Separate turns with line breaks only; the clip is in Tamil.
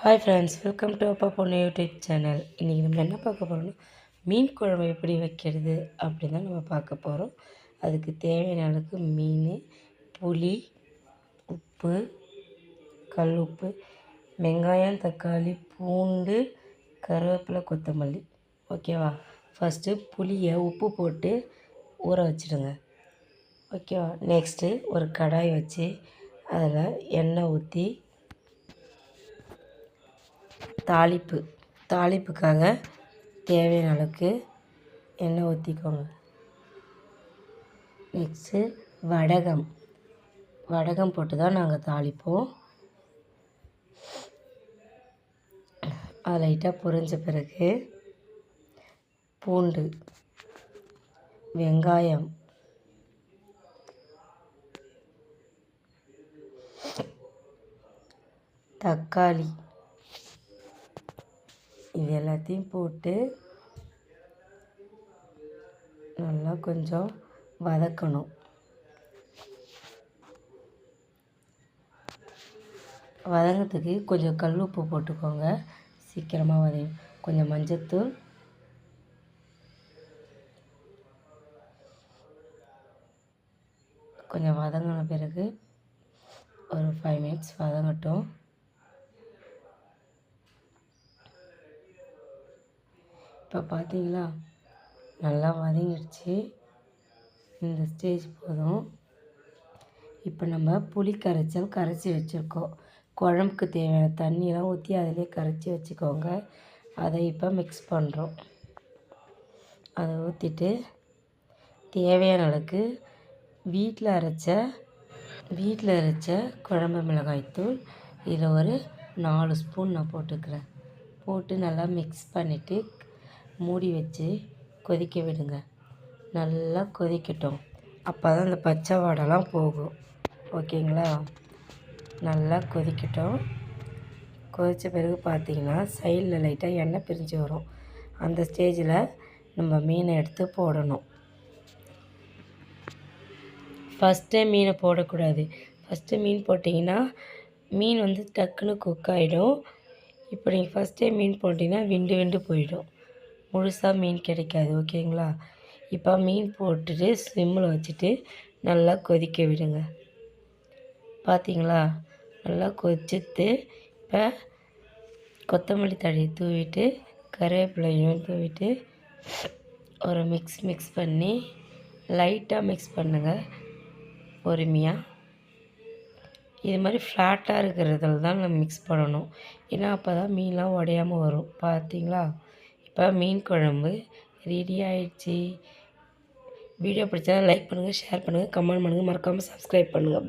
ஹாய் ஃப்ரெண்ட்ஸ் வெல்கம் டு அப்பா பொண்ணு யூடியூப் சேனல் இன்றைக்கி நம்ம என்ன பார்க்க போகிறோம்னா மீன் குழம்பு எப்படி வைக்கிறது அப்படின்னு தான் நம்ம பார்க்க போகிறோம் அதுக்கு தேவையான அளவுக்கு மீன் புளி உப்பு கல் உப்பு வெங்காயம் தக்காளி பூண்டு கருவேப்பிலை கொத்தமல்லி. ஓகேவா ஃபஸ்ட்டு புளியை உப்பு போட்டு ஊற வச்சுடுங்க. ஓகேவா நெக்ஸ்ட்டு ஒரு கடாய் வச்சு அதில் எண்ணெய் ஊற்றி தாளிப்பு. தாளிப்புக்காக தேவையான அளவுக்கு எண்ணெய் ஊற்றிக்கோங்க நெக்ஸ்ட்டு வடகம். வடகம் போட்டு தான் நாங்கள் தாளிப்போம். அது லைட்டாக பொரிஞ்ச பிறகு பூண்டு வெங்காயம் தக்காளி இது எல்லாத்தையும் போட்டு நல்லா கொஞ்சம் வதக்கணும். வதங்கிறதுக்கு கொஞ்சம் கல் உப்பு போட்டுக்கோங்க. சீக்கிரமாக வதையும் கொஞ்சம் மஞ்சத்தூள். கொஞ்சம் வதங்கின பிறகு ஒரு ஃபைவ் மினிட்ஸ் வதங்கட்டும். இப்போ பார்த்தீங்களா நல்லா வதங்கிடுச்சு. இந்த ஸ்டேஜ் போதும். இப்போ நம்ம புளி கரைச்சல் கரைச்சி வச்சுருக்கோம். குழம்புக்கு தேவையான தண்ணியெலாம் ஊற்றி அதிலே கரைச்சி வச்சுக்கோங்க. அதை இப்போ மிக்ஸ் பண்ணுறோம் அதை ஊற்றிட்டு தேவையான அளவுக்கு வீட்டில் அரைச்ச வீட்டில் அரைச்ச குழம்பு மிளகாய்த்தூள் இதில் ஒரு நாலு ஸ்பூன் நான் போட்டுக்கிறேன். போட்டு நல்லா மிக்ஸ் பண்ணிவிட்டு மூடி வச்சு கொதிக்க விடுங்க. நல்லா கொதிக்கட்டும். அப்போ தான் அந்த பச்சை வாடெல்லாம் போகும். ஓகேங்களா? நல்லா கொதிக்கட்டும். கொதித்த பிறகு பார்த்தீங்கன்னா சைடில் லைட்டாக எண்ணெய் பிரிஞ்சு வரும். அந்த ஸ்டேஜில் நம்ம மீனை எடுத்து போடணும். ஃபஸ்ட்டே மீனை போடக்கூடாது. ஃபஸ்ட்டு மீன் போட்டிங்கன்னா மீன் வந்து டக்குன்னு குக் ஆகிடும் இப்போ நீங்கள் ஃபஸ்ட்டே மீன் போட்டிங்கன்னா விண்டு விண்டு போயிடும். முழுசாக மீன் கிடைக்காது ஓகேங்களா? இப்போ மீன் போட்டுட்டு சிம்மில் வச்சுட்டு நல்லா கொதிக்க விடுங்க. பார்த்தீங்களா நல்லா கொதித்து இப்போ கொத்தமல்லி தழையை தூவிட்டு கருவேப்பிலையும் தூவிட்டு ஒரு மிக்ஸ் மிக்ஸ் பண்ணி லைட்டாக மிக்ஸ் பண்ணுங்கள் பொறுமையாக இது மாதிரி ஃப்ளாட்டாக இருக்கிறதுல தான் நம்ம மிக்ஸ் பண்ணணும். ஏன்னா அப்போ தான் மீன்லாம் உடையாமல் வரும். பார்த்தீங்களா இப்போ மீன் குழம்பு ரெடி ஆயிடுச்சு. வீடியோ பிடிச்சா லைக் பண்ணுங்கள் ஷேர் பண்ணுங்கள் கமெண்ட் பண்ணுங்கள் மறக்காமல் சப்ஸ்கிரைப் பண்ணுங்கள்